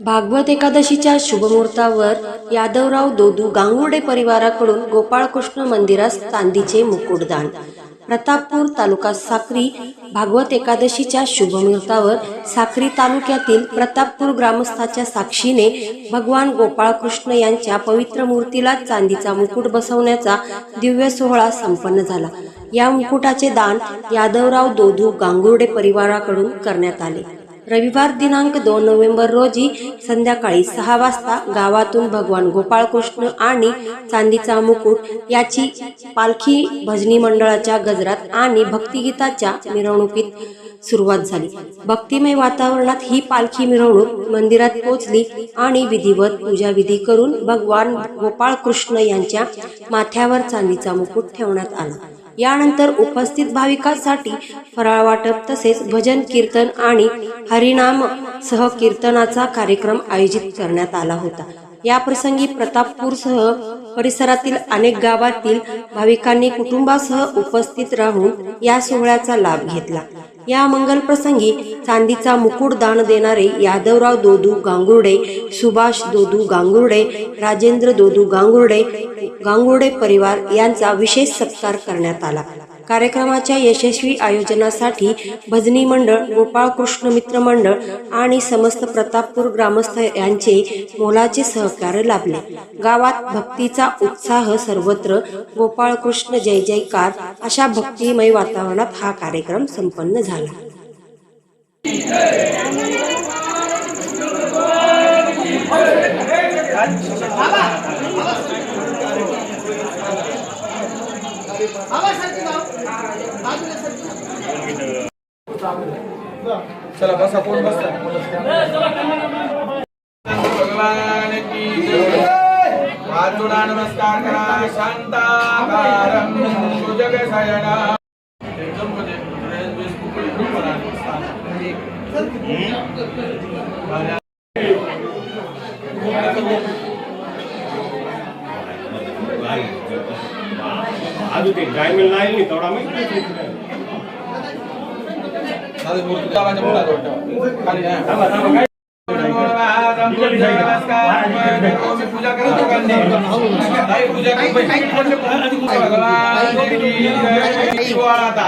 भागवत एकादशीच्या शुभमुहूर्तावर यादवराव दोदू गांगुर्डे परिवाराकडून गोपाळकृष्ण मंदिरास चांदीचे मुकुटदान. प्रतापपूर तालुका साक्री भागवत एकादशीच्या शुभमुहूर्तावर साक्री तालुक्यातील प्रतापपूर ग्रामस्थाच्या साक्षीने भगवान गोपाळकृष्ण यांच्या पवित्र मूर्तीला चांदीचा मुकुट बसवण्याचा दिव्य सोहळा संपन्न झाला. या मुकुटाचे दान यादवराव दोदू गांगुर्डे परिवाराकडून करण्यात आले. रविवार दिनांक दोन नोव्हेंबर रोजी संध्याकाळी सहा वाजता गावातून भगवान गोपाळकृष्ण आणि चांदीचा मुकुट याची पालखी भजनी मंडळाच्या गजरात आणि भक्तिगीताच्या मिरवणुकीत सुरुवात झाली. भक्तिमय वातावरणात ही पालखी मिरवणूक मंदिरात पोहोचली आणि विधिवत पूजाविधी करून भगवान गोपाळकृष्ण यांच्या माथ्यावर चांदीचा मुकुट ठेवण्यात आला. यानंतर उपस्थित भाविकांसाठी फराळ वाटप तसेच भजन कीर्तन आणि हरिनाम सह कीर्तनाचा कार्यक्रम आयोजित करण्यात आला होता. या प्रसंगी प्रतापपूरसह परिसरातील अनेक गावातील भाविकांनी कुटुंबासह उपस्थित राहून या सोहळ्याचा लाभ घेतला. या मंगल प्रसंगी चांदीचा मुकुट दान देणारे यादवराव दोदू गांगुर्डे सुभाष दोदू गांगुर्डे राजेंद्र दोदू गांगुर्डे गांगुर्डे परिवार यांचा विशेष सत्कार करण्यात आला. कार्यक्रमाच्या यशस्वी आयोजनासाठी भजनी मंडळ गोपाळकृष्ण मित्र मंडळ आणि समस्त प्रतापपूर ग्रामस्थ यांचे मोलाचे सहकार्य लाभले. गावात भक्तीचा उत्साह सर्वत्र. गोपाळकृष्ण जय जयकार. अशा भक्तिमय वातावरणात हा कार्यक्रम संपन्न झाला. चला बसा कोण बसता भगवान की नमस्कार करा शांताकारं। ಅದು डायमंड नाही नाही तेवढा माहिती दादा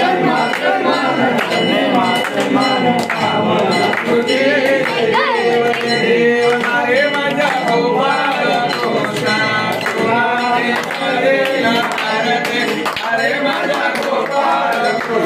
I'm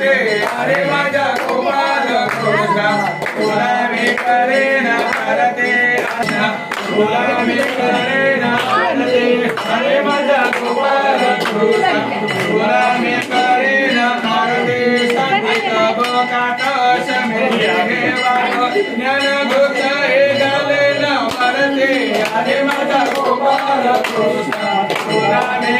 वरते हरे माझा गोपाळ कृष्ण तुला मी करे ना तुला मी करे ना हरते हरे माझा गोपाळ तुला मी संगीत हे वाट ज्ञान गुप्त हे गाले ना वरते अरे माझा गोपाल कृष्ण तुला मी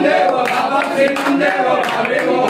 Sunday, Baba, Sunday, Baba, Baba,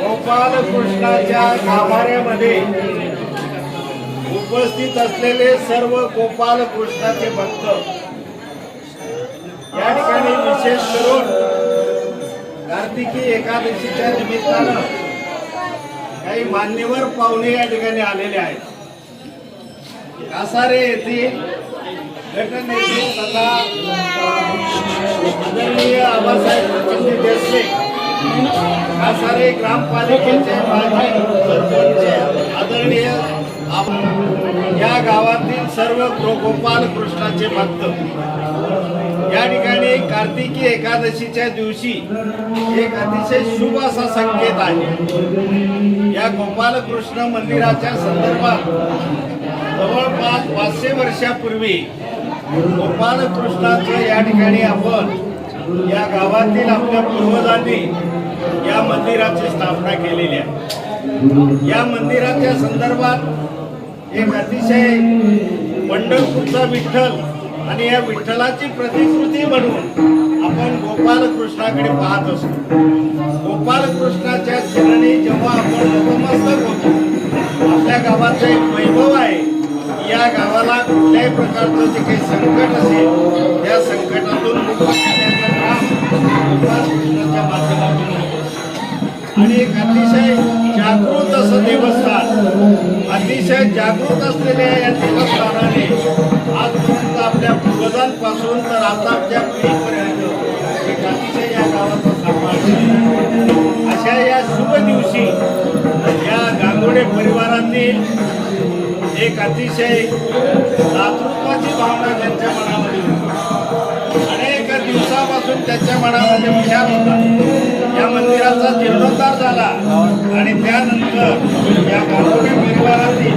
गोपालकृष्णाच्या गाभाऱ्यामध्ये उपस्थित असलेले सर्व गोपालकृष्णाचे भक्त. या ठिकाणी विशेष करून कार्तिकी एकादशीच्या निमित्तानं काही मान्यवर पाहुणे या ठिकाणी आलेले आहेत. कासारे येथील गटनेते तथा आदरणीय आबासाहेब प्रचंड देशले कासारे ग्रामपालिकेचे माजी आदरणीय या गावातील सर्व गोपाल कृष्णाचे भक्त. या ठिकाणी कार्तिकी एकादशीच्या दिवशी एक अतिशय शुभ असा संकेत आहे. या गोपालकृष्ण मंदिराच्या संदर्भात जवळपास पाचशे वर्षापूर्वी गोपालकृष्णाचं या ठिकाणी आपण या गावातील आपल्या पूर्वजांनी या मंदिराची स्थापना केलेली आहे. या मंदिराच्या संदर्भात एक अतिशय पंढरपूरचा विठ्ठल आणि या विठ्ठलाची प्रतिकृती म्हणून आपण गोपालकृष्णाकडे पाहत असतो. गोपालकृष्णाच्या चरणी जेव्हा आपण नतमस्तक होतो आपल्या गावाचं एक वैभव आहे. या गावाला कुठल्याही प्रकारचं जे काही संकट असेल त्या संकटातून गोपालकृष्णाच्या माध्यमातून आणि एक अतिशय जागृत असं देवस्थान अतिशय जागृत असलेल्या या देवस्थानाने आपल्या तर आताच्या पिढीपर्यंत. अतिशय या गावाचा सन्मान अशा या शुभ दिवशी या गांगोडे परिवारातील एक अतिशय दातृत्वाची भावना त्यांच्या मनामध्ये होती. अनेक दिवसापासून त्यांच्या मनामध्ये विचार होता. या मंदिराचा जीर्णोद्धार झाला आणि त्यानंतर या गांगोडे परिवारातील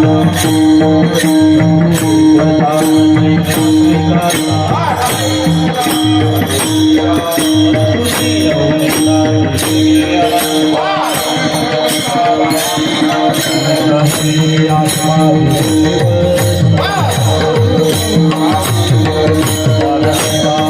आदरणीय विना